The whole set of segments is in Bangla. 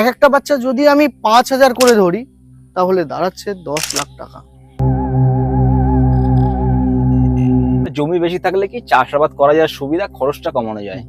এক একটা বাচ্চা যদি আমি পাঁচ হাজার করে ধরি তাহলে দাঁড়াচ্ছে দশ লাখ টাকা। জমি বেশি থাকলে কি চাষাবাদ করা যায় সুবিধা? খরচটা কমানো যায়।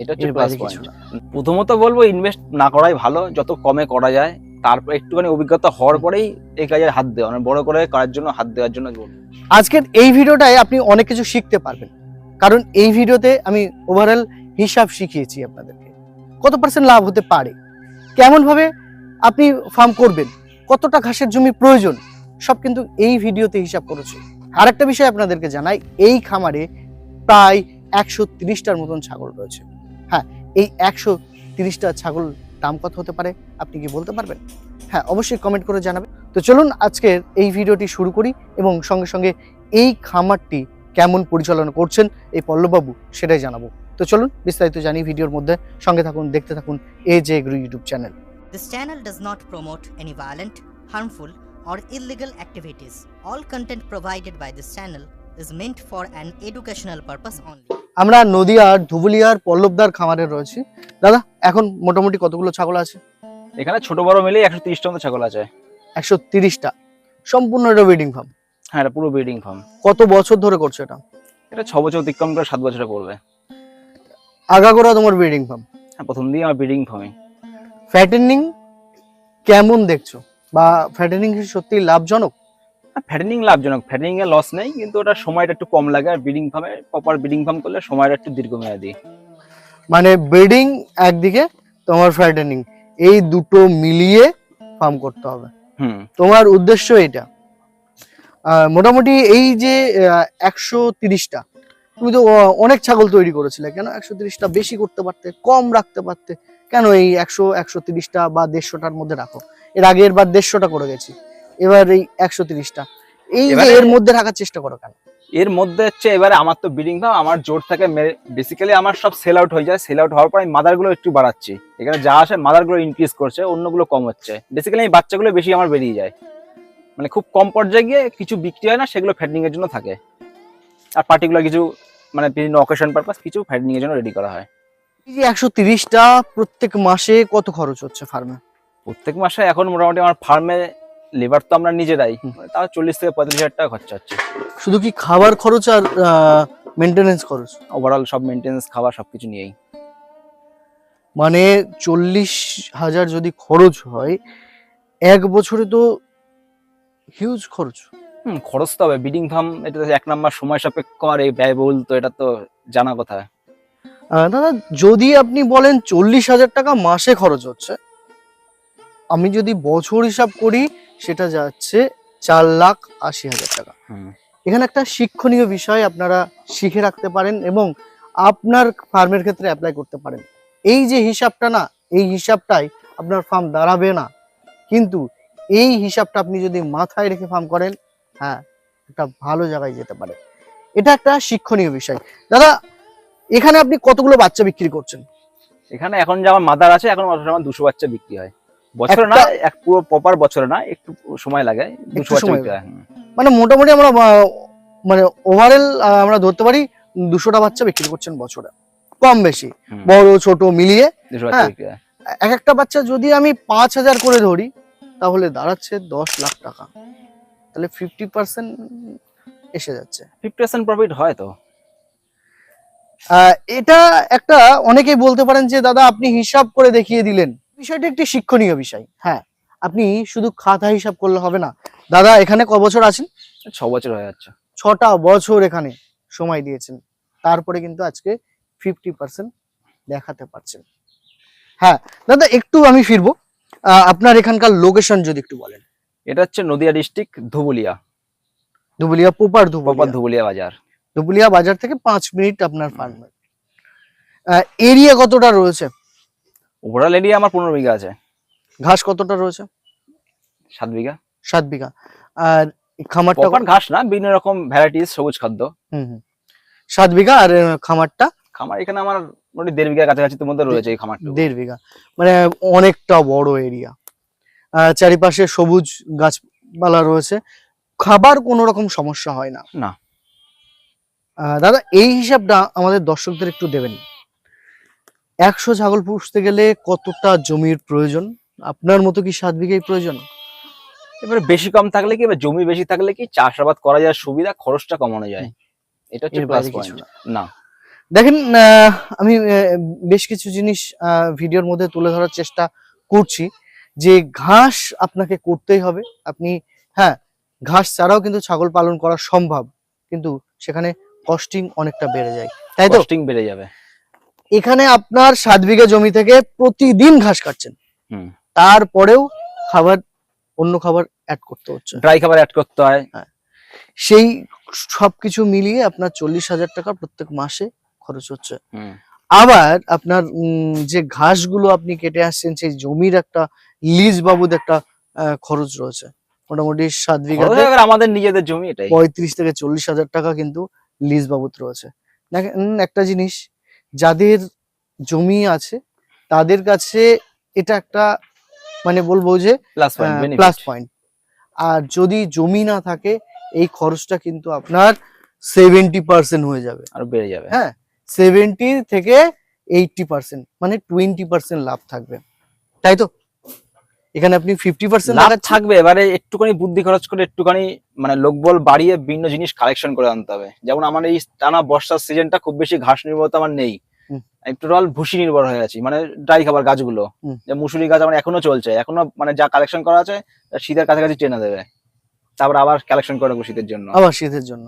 এটা হচ্ছে প্লাস পয়েন্ট প্রথমত বলব ইনভেস্ট না করাই ভালো যত কমে করা যায়। তারপর একটুখানি অভিজ্ঞতা হওয়ার পরেই এই কাজে হাত দেওয়া মানে বড় করে করার জন্য হাত দেওয়ার জন্য। আজকের এই ভিডিওটায় আপনি অনেক কিছু শিখতে পারবেন। কারণ এই ভিডিওতে আমি ওভারঅল হিসাব শিখিয়েছি আপনাদেরকে। কত পার্সেন্ট লাভ হতে পারে? কেমন ভাবে আপনি ফার্ম করবেন, কতটা ঘাসের জমি প্রয়োজন, সব কিন্তু এই ভিডিওতে হিসাব করেছে। আর একটা বিষয় আপনাদেরকে জানাই, এই খামারে প্রায় একশো তিরিশটার মতন ছাগল রয়েছে। হ্যাঁ এই একশো তিরিশটা ছাগল দাম কত হতে পারে, আপনি কি বলতে পারবেন? হ্যাঁ অবশ্যই কমেন্ট করে জানাবেন। তো চলুন আজকের এই ভিডিওটি শুরু করি এবং সঙ্গে সঙ্গে এই খামারটি কেমন পরিচালনা করছেন এই পল্লববাবু সেটাই জানাব। তো চলুন বিস্তারিত জানি ভিডিওর মধ্যে। সঙ্গে থাকুন দেখতে থাকুন A J agro YouTube channel. This channel does not promote any violent harmful or illegal activities. All content provided by this channel is meant for an educational purpose only. আমরা নদিয়ার ধুবুলিয়ার পল্লবদার খামারে রয়েছি। দাদা এখন মোটামুটি কতগুলো ছাগল আছে? এখানে ছোট বড় মিলে একশো তিরিশটা মতো ছাগল আছে। একশো তিরিশটা। সম্পূর্ণ এটা ব্রিডিং ফার্ম হ্যাঁ এটা পুরো ব্রিডিং ফার্ম কত বছর ধরে করছ এটা? এটা ছ বছর অতিক্রম করে সাত বছরে করবে। আগাগোড়া তোমার ব্রিডিং ফার্ম হ্যাঁ প্রথম দিয়ে আমার ব্রিডিং ফার্মে ফ্যাটেনিং কেমন দেখছ? বা ফ্যাটেনিং সত্যি লাভজনক? ফ্যাটেনিং লাভজনক। ফ্যাটেনিং এ লস নেই কিন্তু ওটা সময়টা একটু কম লাগে আর ব্রিডিং ফার্মে প্রপার ব্রিডিং ফার্ম করলে সময়টা একটু দীর্ঘমেয়াদী। মানে ব্রিডিং একদিকে তোমার ফ্যাটেনিং এই দুটো মিলিয়ে ফার্ম করতে হবে। হুম। তোমার উদ্দেশ্য এটা মোটামুটি এই যে একশো তিরিশটা তুমি তো অনেক ছাগল তৈরি করেছিলে। কেন একশো তিরিশটা বেশি করতে পারতে কম রাখতে পারতে? কেন এই একশো একশো তিরিশটা বা দেড়শোটার মধ্যে রাখো? এর আগের বার দেড়শোটা করে গেছি। এবার এই একশো তিরিশটা। এই যে এর মধ্যে রাখার চেষ্টা করো কেন? এর মধ্যে হচ্ছে এবারে আমার তো ব্রিডিং ফার্ম আমার জোর থাকে বেসিক্যালি আমার সব সেল আউট হয়ে যায়। সেল আউট হওয়ার পর আমি মাদারগুলো একটু বাড়াচ্ছি। এখানে যা আসে মাদারগুলো ইনক্রিজ করছে অন্যগুলো কম হচ্ছে। বেসিক্যালি এই বাচ্চাগুলো বেশি আমার বেরিয়ে যায়। মানে খুব কম পর্যায়ে গিয়ে কিছু বিক্রি হয় না সেগুলো ফ্যাটনিং এর জন্য থাকে। আর পার্টিকুলার কিছু মানে বিভিন্ন অকেশন পারপাস কিছু ফ্যাটনিং এর জন্য রেডি করা হয়। এই যে একশো তিরিশটা প্রত্যেক মাসে কত খরচ হচ্ছে ফার্মে প্রত্যেক মাসে এখন মোটামুটি আমার ফার্মে লেবার তো আমরা নিজেরাই। মানে তাও চল্লিশ থেকে পঁয়তাল্লিশ হাজার টাকা খরচা হচ্ছে। শুধু কি খাবার খরচ আর মেনটেনেন্স খরচ? ওভারঅল সব মেনটেন্স খাবার সব কিছু নিয়েই। মানে চল্লিশ হাজার যদি খরচ হয় এক বছরে তো হিউজ খরচ। হুম খরচ তো হবে। বিডিং ফার্ম এটা তো এক নাম্বার সময় সাপেক্ষ আর এই ব্যয়বহুল তো এটা তো জানা কথা। আহ, দাদা যদি আপনি বলেন চল্লিশ হাজার টাকা মাসে খরচ হচ্ছে আমি যদি বছর হিসাব করি সেটা যাচ্ছে চার লাখ আশি হাজার টাকা। হুম। এখানে একটা শিক্ষণীয় বিষয় আপনারা শিখে রাখতে পারেন এবং আপনার ফার্মের ক্ষেত্রে অ্যাপ্লাই করতে পারেন। এই যে হিসাবটা না এই হিসাবটাই আপনার ফার্ম দাঁড়াবে না। কিন্তু এই হিসাবটা আপনি যদি মাথায় রেখে ফার্ম করেন হ্যাঁ একটা ভালো জায়গায় যেতে পারে। এটা একটা শিক্ষণীয় বিষয়। দাদা এখানে আপনি কতগুলো বাচ্চা বিক্রি করছেন? এখানে এখন যে আমার মাদার আছে এখন আমার দুশো বাচ্চা বিক্রি হয়। বছরে না এক পুরো প্রপার বছরে না একটু সময় লাগে দুশো বাচ্চা বিক্রি হয় মানে মোটামুটি আমরা মানে ওভারঅল আমরা ধরতে পারি দুশোটা বাচ্চা বিক্রি করছেন বছরে। কম বেশি। বড় ছোট মিলিয়ে হয়। এক একটা বাচ্চা যদি আমি পাঁচ হাজার করে ধরি তাহলে দাঁড়াচ্ছে দশ লাখ টাকা। তাহলে ফিফটি পার্সেন্ট এসে যাচ্ছে। ফিফটি পার্সেন্ট প্রফিট হয় তো? এটা একটা অনেকেই বলতে পারেন যে দাদা আপনি হিসাব করে দেখিয়ে দিলেন। বিষয়টা একটি শিক্ষণীয় বিষয়। হ্যাঁ আপনি শুধু খাতা হিসাব করলে হবে না। দাদা এখানে ক বছর আছেন? ছ বছর হয়ে যাচ্ছে। ছটা বছর এখানে সময় দিয়েছেন। তারপরে কিন্তু আজকে ফিফটি পার্সেন্ট দেখাতে পারছেন। হ্যাঁ দাদা একটু আমি ফিরবো। আপনার এখানকার লোকেশন যদি একটু বলেন। এটা হচ্ছে নদিয়া ডিস্ট্রিক্ট ধুবুলিয়া। ধুবুলিয়া পোপার ধুবুলিয়া। ধুবুলিয়া বাজার। ধুবুলিয়া বাজার থেকে পাঁচ মিনিট আপনার ফার্মে এরিয়া কতটা রয়েছে? ওভারঅল এরিয়া আমার পনেরো বিঘা আছে। ঘাস কতটা রয়েছে? সাত বিঘা। সাত বিঘা। আর খামারটা ঘাস না বিভিন্ন রকম ভ্যারাইটিস সবুজ খাদ্য। হুম হুম। সাত বিঘা আর খামারটা? খামার এখানে আমার মোটামুটি দেড় বিঘা কাছাকাছি মধ্যে রয়েছে এই খামারটা দেড় বিঘা। মানে অনেকটা বড় এরিয়া চারিপাশে সবুজ গাছপালা রয়েছে। খাবার কোনো রকম সমস্যা হয় না। না। দাদা এই হিসাবটা আমাদের দর্শকদের একটু দেবেন। একশো ছাগল পুষতে গেলে কতটা জমির প্রয়োজন? আপনার মতো কি সাত বিঘাই প্রয়োজন? এবারে বেশি কম থাকলে কি এবার জমি বেশি থাকলে কি চাষাবাদ করা যায় সুবিধা খরচটা কমানো যায়। এটা হচ্ছে না। দেখেন আহ, আমি বেশ কিছু জিনিস ভিডিওর মধ্যে তুলে ধরার চেষ্টা করছি যে ঘাস আপনাকে করতেই হবে। আপনি হ্যাঁ ঘাস ছাড়াও কিন্তু ছাগল পালন করা সম্ভব কিন্তু সেখানে কস্টিং অনেকটা বেড়ে যায়। তাই তো? কস্টিং বেড়ে যাবে। এখানে আপনার সাত বিঘা জমি থেকে প্রতিদিন ঘাস কাটছেন। হুম। তারপরেও খাবার অন্য খাবার অ্যাড করতে হচ্ছে। ড্রাই খাবার অ্যাড করতে হয়। সেই সবকিছু মিলিয়ে আপনার চল্লিশ হাজার টাকা প্রত্যেক মাসে খরচ হচ্ছে। আবার আপনার উম, যে ঘাসগুলো আপনি কেটে আসছেন সেই জমির একটা লিজ বাবদ একটা খরচ রয়েছে। মোটামুটি সাত বিঘাতে আমাদের নিজেদের জমি এটাই। পঁয়ত্রিশ থেকে চল্লিশ হাজার টাকা কিন্তু লিজ বাবদ রয়েছে। দেখেন একটা জিনিস যাদের জমি আছে তাদের কাছে এটা একটা মানে বলব যে প্লাস পয়েন্ট আর যদি জমি না থাকে এই খরচটা কিন্তু আপনার সেভেন্টি পার্সেন্ট হয়ে যাবে। আর বেড়ে যাবে। হ্যাঁ সেভেন্টি থেকে এইটটি পার্সেন্ট মানে টোয়েন্টি পার্সেন্ট লাভ থাকবে। তাই তো? এখানে আপনি ফিফটি পার্সেন্ট লাভ থাকবে এবারে একটুখানি বুদ্ধি খরচ করে একটুখানি মানে লোকবল বাড়িয়ে ভিন্ন জিনিস কালেকশন করে আনতে হবে। যেমন আমার এই টানা বর্ষার সিজনটা খুব বেশি ঘাস নির্ভরতা আমার নেই। একটু রল ভুসি নির্ভর হয়ে আছি মানে ড্রাই খাবার গাছগুলো। যে মুসুরি গাছ আমার এখনও চলছে এখনও মানে যা কালেকশন করা আছে শীতের কাছাকাছি টেনে দেবে। তারপর আবার কালেকশন করে শীতের জন্য। আবার শীতের জন্য।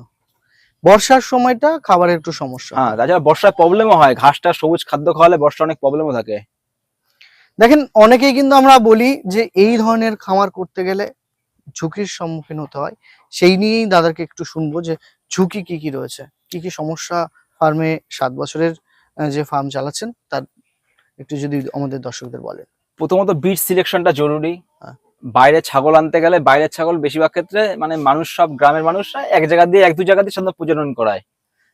বর্ষার সময়টা খাবারের একটু সমস্যা। হ্যাঁ তাছাড়া বর্ষায় প্রবলেমও হয় ঘাসটা সবুজ খাদ্য খাওয়ালে বর্ষা অনেক প্রবলেমও থাকে। দেখেন অনেকেই কিন্তু আমরা বলি যে এই ধরনের খামার করতে গেলে ঝুঁকির সম্মুখীন হতে হয়। সেই নিয়েই দাদাকে একটু শুনব যে ঝুঁকি কি কি রয়েছে? কি কি সমস্যা ফার্মে সাত বছরের যে ফার্ম চালাচ্ছেন তার একটু যদি আমাদের দর্শকদের বলেন। প্রথমত বীজ সিলেকশনটা জরুরি। হ্যাঁ। বাইরে ছাগল আনতে গেলে বাইরের ছাগল বেশিরভাগ ক্ষেত্রে মানে মানুষ সব গ্রামের মানুষরা এক জায়গা দিয়ে এক দু জায়গা দিয়ে সাধারণত প্রজনন করায়।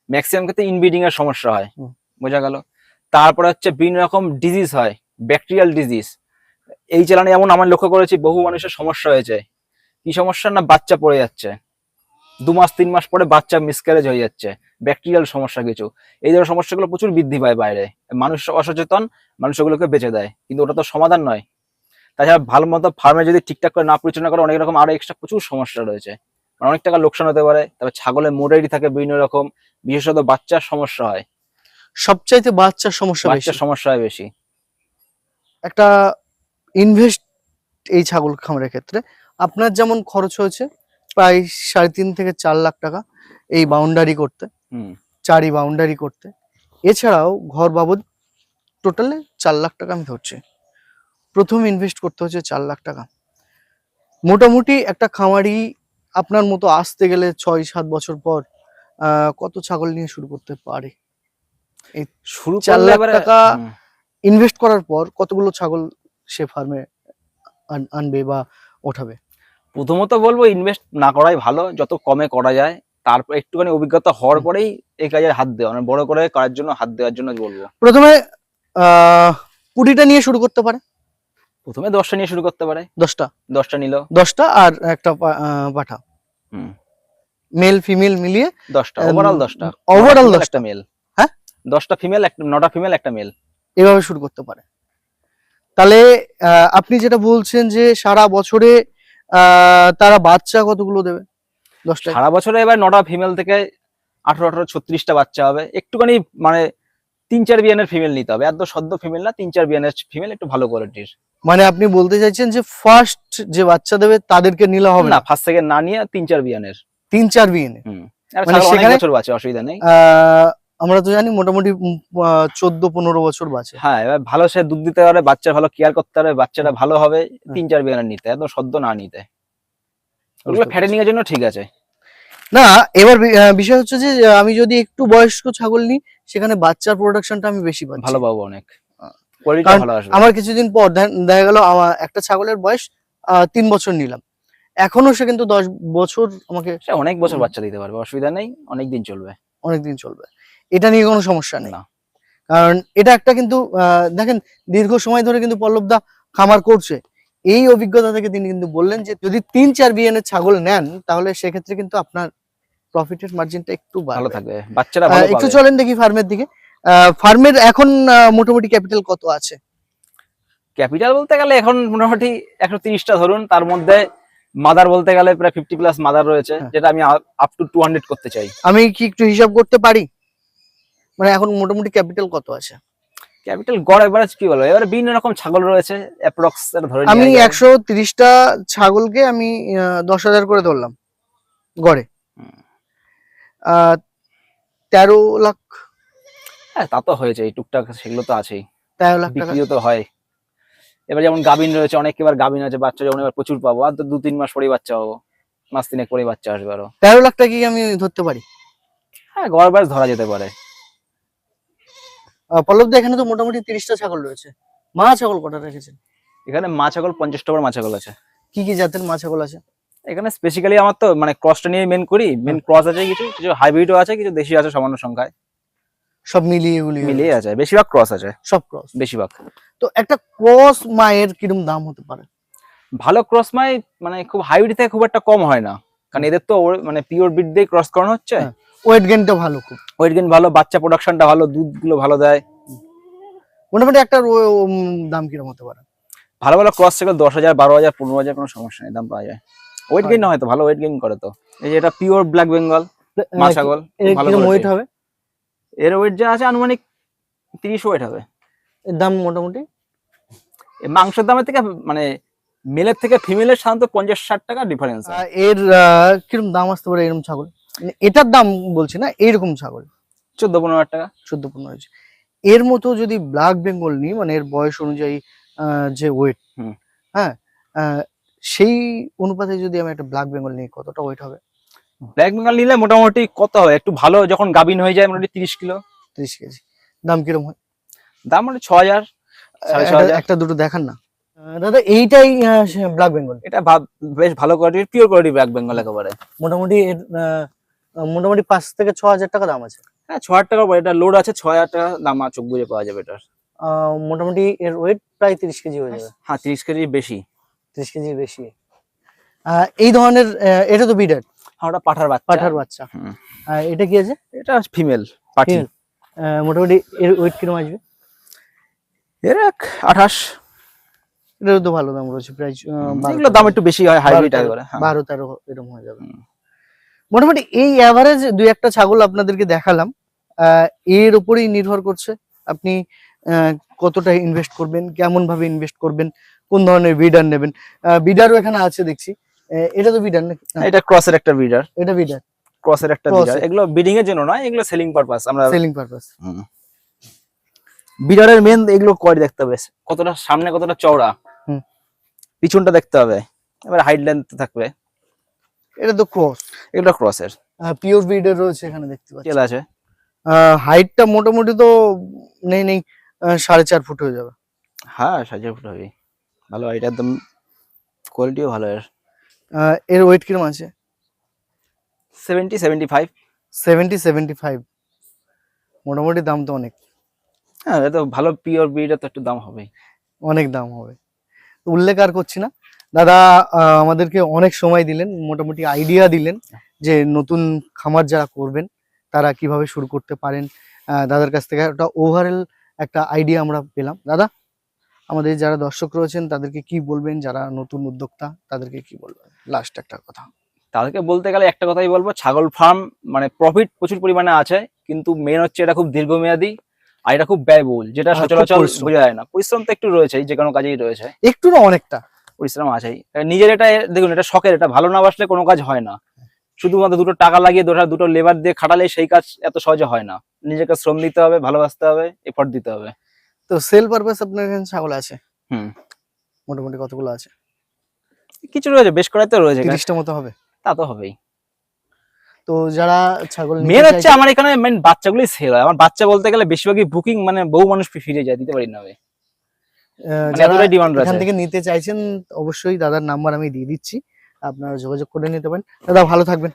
ম্যাক্সিমাম ক্ষেত্রে ইনব্রিডিং এর সমস্যা হয়। বোঝা গেল? তারপরে হচ্ছে বিভিন্ন রকম ডিজিজ হয় ব্যাকটেরিয়াল ডিজিজ এই চালানে এমন আমার লক্ষ্য করেছি বহু মানুষের সমস্যা হয়েছে। কি সমস্যা? না বাচ্চা পড়ে যাচ্ছে। দু মাস তিন মাস পরে বাচ্চা মিসক্যারেজ হয়ে যাচ্ছে। ব্যাকটেরিয়াল সমস্যা কিছু। এই ধরনের সমস্যাগুলো প্রচুর বৃদ্ধি পায় বাইরে। মানুষ অসচেতন মানুষ ওগুলোকে বেঁচে দেয়। কিন্তু ওটা তো সমাধান নয়। তাছাড়া ভালো মতো ফার্মে যদি ঠিকঠাক করে না পরিচালনা করে অনেক রকম আরও এক্সট্রা প্রচুর সমস্যা রয়েছে। মানে অনেক টাকা লোকসান হতে পারে তবে ছাগলের মোটাইটি থাকে বিভিন্ন রকম বিশেষত বাচ্চার সমস্যা হয়। সবচাইতে বাচ্চার সমস্যা বাচ্চার সমস্যা হয় বেশি। একটা ইনভেস্ট এই ছাগল খামারের ক্ষেত্রে আপনার যেমন খরচ হয়েছে প্রায় সাড়ে তিন থেকে চার লাখ টাকা এই বাউন্ডারি করতে হুম। চারি বাউন্ডারি করতে। এছাড়াও ঘর বাবদ টোটালে চার লাখ টাকা আমি ধরছি। প্রথম ইনভেস্ট করতে হচ্ছে চার লাখ টাকা। মোটামুটি একটা খামারি আপনার মতো আসতে গেলে ছয় সাত বছর পর কত ছাগল নিয়ে শুরু করতে পারে? শুরু চার লাখ টাকা ইনভেস্ট করার পর কতগুলো ছাগল সে ফার্মে আনবে বা ওঠাবে? প্রথমত বলব ইনভেস্ট না করাই ভালো যত কমে করা যায়। তারপর একটুখানি অভিজ্ঞতা হওয়ার পরেই এই কাজে হাত দেওয়া মানে বড় করে করার জন্য হাত দেওয়ার জন্য বলব। প্রথমে আহ কুড়িটা নিয়ে শুরু করতে পারে। প্রথমে দশটা নিয়ে শুরু করতে পারে। দশটা। দশটা নিল। দশটা আর একটা পাঠা। হুম। মেল ফিমেল মিলিয়ে দশটা। ওভারঅল দশটা। Female দশটা। মেল হ্যাঁ? দশটা ফিমেল একটা নটা ফিমেল একটা মেল এভাবে শুরু করতে পারে। তাহলে আপনি যেটা বলছেন যে সারা বছরে তারা বাচ্চা কতগুলো দেবে? দশটা সারা বছরে এবার নটা ফিমেল থেকে আঠারো আঠারো ছত্রিশটা বাচ্চা হবে। একটুখানি মানে তিন চার বিয়ানের ফিমেল নিতে হবে। এত সদ্য ফিমেল না তিন চার বিয়ানের ফিমেল একটু ভালো কোয়ালিটির মানে আপনি বলতে চাইছেন যে ফার্স্ট যে বাচ্চা দেবে তাদেরকে নিলে হবে না ফার্স্ট সেকেন্ড না নিয়ে তিন চার বিয়ানের। তিন চার বিয়ে হুম। মানে সেখানে- বছর বাঁচে অসুবিধা নেই। আমরা তো জানি মোটামুটি চোদ্দ পনেরো বছর বাঁচে। হ্যাঁ এবার ভালো সে দুধ দিতে পারে বাচ্চা ভালো কেয়ার করতে পারে বাচ্চাটা ভালো হবে তিন চার বিয়ানের নিতে একদম সদ্য না নিতে। ওগুলো ফ্যাটেনিং এর জন্য ঠিক আছে। না এবার বিষয় হচ্ছে যে আমি যদি একটু বয়স্ক ছাগল নিই সেখানে বাচ্চার প্রোডাকশনটা আমি বেশি পাচ্ছি। ভালো পাবো অনেক। আমার কিছুদিন পর দেখা গেল আমার একটা ছাগলের বয়স তিন বছর নিলাম। এখনও সে কিন্তু দশ বছর আমাকে অনেক বছর বাচ্চা দিতে পারবে অসুবিধা নেই অনেক দিন চলবে। অনেকদিন চলবে। এটা নিয়ে কোনো সমস্যা নেই। কারণ এটা একটা কিন্তু দেখেন দীর্ঘ সময় ধরে কিন্তু পল্লবদা খামার করছে। এই অভিজ্ঞতা থেকে তিনি কিন্তু বললেন যে যদি তিন চার বিয়ানের ছাগল নেন তাহলে সেক্ষেত্রে কিন্তু আপনার প্রফিটের মার্জিনটা একটু ভালো ভালো থাকবে বাচ্চারা একটু চলেন দেখি ফার্মের দিকে। ফার্মের এখন মোটামুটি ক্যাপিটাল কত আছে? ক্যাপিটাল বলতে গেলে এখন মোটামুটি একশো তিরিশটা ধরুন তার মধ্যে মাদার বলতে গেলে প্রায় ফিফটি প্লাস মাদার রয়েছে হ্যাঁ। যেটা আমি আপ টু টু হান্ড্রেড করতে চাই। আমি কি একটু হিসাব করতে পারি? মানে এখন মোটামুটি ক্যাপিটাল কত আছে? ক্যাপিটাল গড় এভারেজ কি বলব এবারে বিভিন্ন রকম ছাগল রয়েছে অ্যাপ্রক্স ধরে আমি একশো তিরিশটা ছাগলকে আমি দশ হাজার করে ধরলাম গড়ে। আহ, তেরো লাখ হ্যাঁ তা তো হয়েছে টুকটাক সেগুলো তো আছেই। তেরো লাখ বিক্রিও তো হয়। এবার যেমন গাবিন রয়েছে অনেক এবার গাবিন আছে বাচ্চা যেমন এবার প্রচুর পাবো আর তো দু তিন মাস পরেই বাচ্চা পাবো। মাস তিনেক পরেই বাচ্চা আসবে আরও। তেরো লাখ টাকা কি আমি ধরতে পারি? হ্যাঁ গড় বাস ধরা যেতে পারে। পল্লবদা এখানে তো মোটামুটি তিরিশটা ছাগল রয়েছে। মা ছাগল কটা রেখেছেন? এখানে মা ছাগল পঞ্চাশটা করে মা ছাগল আছে। কি কি জাতের মা ছাগল আছে? এখানে স্পেসিক্যালি আমার তো মানে ক্রসটা নিয়ে মেন করি মেন ক্রস আছে কিছু কিছু হাইব্রিডও আছে কিছু দেশি আছে সামান্য সংখ্যায়। সব মিলিয়ে এগুলি মিলিয়ে আছে বেশিরভাগ ক্রস আছে। সব ক্রস বেশিরভাগ। তো একটা ক্রস মায়ের কিরম দাম হতে পারে? ভালো ক্রস মাই মানে খুব হাইব্রিড থেকে খুব একটা কম হয় না। কারণ এদের তো মানে পিওর বিট দিয়ে ক্রস করানো হচ্ছে। হ্যাঁ। ওয়েট গেনটা ভালো খুব। ওয়েট গেন ভালো বাচ্চা প্রোডাকশনটা ভালো দুধগুলো ভালো দেয়। মোটামুটি একটা দাম কিরম হতে পারে? ভালো ভালো ক্রস থেকে দশ হাজার বারো হাজার পনেরো হাজার কোনো সমস্যা নেই দাম পাওয়া যায়। ওয়েট গেইন হয়তো ভালো ওয়েট গেইন করে তো। এই যে এটা পিওর ব্ল্যাক বেঙ্গল মা আহ, ছাগল এর ভালো ওয়েট হবে? এর ওয়েট যা আছে আনুমানিক তিরিশ ওয়েট হবে। এর দাম মোটামুটি? মাংসের দামের থেকে মানে মেলের থেকে ফিমেলের সাধারণত পঞ্চাশ ষাট টাকা ডিফারেন্স এর কিরম দাম আসতে পারে এরকম ছাগল? মানে এটার দাম বলছি না এইরকম ছাগল। চোদ্দ পনেরো হাজার টাকা। চোদ্দ পনেরো হয়েছে। এর মতো যদি ব্ল্যাক বেঙ্গল নিই মানে এর বয়স অনুযায়ী যে ওয়েট হ্যাঁ সেই অনুপাতে যদি আমি একটা ব্ল্যাক বেঙ্গল নিই কতটা ওয়েট হবে? ব্ল্যাক বেঙ্গল নিলে মোটামুটি কত হয়? একটু ভালো যখন গাবিন হয়ে যায় মোটামুটি তিরিশ কিলো। তিরিশ কেজি। দাম কিরম হয়? দাম মানে ছ হাজার একটা- দুটো দেখান না। দাদা এইটাই ব্ল্যাক বেঙ্গল। এটা বেশ ভালো কোয়ালিটির পিওর কোয়ালিটি ব্ল্যাক বেঙ্গল একেবারে। মোটামুটি এর আহ, মোটামুটি পাঁচ থেকে ছ হাজার টাকা দাম আছে। হ্যাঁ ছ হাজার টাকা এটা লোড আছে ছ হাজার টাকা দাম চোখ বুঝে পাওয়া যাবে এটার। আহ, মোটামুটি এর ওয়েট প্রায় তিরিশ কেজি হয়ে যাবে। হ্যাঁ তিরিশ কেজি বেশি। ত্রিশ কেজির বেশি। এই ধরনের এটা তো বিডার ওটা পাঠার বাচ্চা। পাঠার বাচ্চা। এটা কি আছে? এটা ফিমেল পাঠি মোটামুটি এর ওয়েট কিরম আসবে? এর এক আঠাশ। এটারও তো ভালো দাম রয়েছে প্রায় এগুলো দাম একটু বেশি হয় হাইব্রিড হ্যাঁ। বারো তেরো এরকম হয়ে যাবে। মোটামুটি এই অ্যাভারেজ দুই একটা ছাগল আপনাদেরকে দেখালাম। আহ, এর উপরেই নির্ভর করছে আপনি আহ, কতটা ইনভেস্ট করবেন কেমন ভাবে ইনভেস্ট করবেন কোন ধরনের বিডার নেবেন। বিডারও এখানে আছে দেখছি। এটা তো বিডার নাকি? না, এটা ক্রসের একটা ব্রিডার এটা বিডার। ক্রসের একটা এর। এগুলো ব্রিডিং এর জন্য নয় এগুলো সেলিং পারপাস আমরা সেলিং পারপাস বিডারের মেন এগুলো কোয়ারি দেখতে হবে। কতটা সামনে কতটা চওড়া। হুম। পিছনটা দেখতে হবে। এবার হাইট লেন্থ থাকবে। এটা তো ক্রস এগুলো ক্রসের। পিওর বিডার রয়েছে এখানে দেখতে পাচ্ছি। তেল আছে। হাইটটা মোটামুটি তো নেই নেই। সাড়ে চার ফুট হয়ে যাবে। হ্যাঁ সাজিয়ে ফুট হবে। ভালো এটা একদম কোয়ালিটিও ভালো এর। এর ওয়েট কিরম আছে? Seventy seventy five seventy seventy five মোটামুটি দাম তো অনেক। হ্যাঁ এটা তো ভালো পিওর ব্রিডের তো একটু দাম হবেই। অনেক দাম হবে। তো উল্লেখ আর করছি না। দাদা আমাদেরকে অনেক সময় দিলেন মোটামুটি আইডিয়া দিলেন যে নতুন খামার যারা করবেন তারা কীভাবে শুরু করতে পারেন। দাদার কাছ থেকে একটা ওভারঅল একটা আইডিয়া আমরা পেলাম। দাদা? আমাদের যারা দর্শক রয়েছেন তাদেরকে কি বলবেন? যারা নতুন উদ্যোক্তা তাদেরকে কি বলবেন? লাস্ট একটা কথা। তাদেরকে বলতে গেলে একটা কথাই বলব ছাগল ফার্ম মানে প্রফিট প্রচুর পরিমাণে আছে কিন্তু মেন হচ্ছে এটা খুব দীর্ঘমেয়াদী আর এটা খুব ব্যয়বহুল যেটা সচরাচর বোঝা যায় না। পরিশ্রম তো একটু রয়েছে যে কোনো কাজেই রয়েছে। একটু না অনেকটা। পরিশ্রম আছেই। নিজের এটা দেখুন এটা শখের এটা ভালো না বাসলে কোনো কাজ হয় না। শুধুমাত্র দুটো টাকা লাগিয়ে দুটো দুটো লেবার দিয়ে খাটালে সেই কাজ এত সহজে হয় না। নিজেকে শ্রম দিতে হবে ভালোবাসতে হবে এফর্ট দিতে হবে। তো সেল পারপাস আপনার এখানে ছাগল আছে। হুম। মোটামুটি কতগুলো আছে? কিছু রয়েছে বেশ করাই তো রয়েছে। তিরিশটা মতো হবে। তা তো হবেই। তো যারা ছাগল মেন হচ্ছে আমার এখানে মেন বাচ্চাগুলোই সেল হয়। আমার বাচ্চা বলতে গেলে বেশিরভাগই বুকিং মানে বহু মানুষ ফিরে যায় দিতে পারি না আমি। আহ, মানে যারা ডিমান্ড এখান থেকে নিতে চাইছেন অবশ্যই দাদার নাম্বার আমি দিয়ে দিচ্ছি। আপনারা যোগাযোগ করে নিতে পারেন। দাদা ভালো থাকবেন।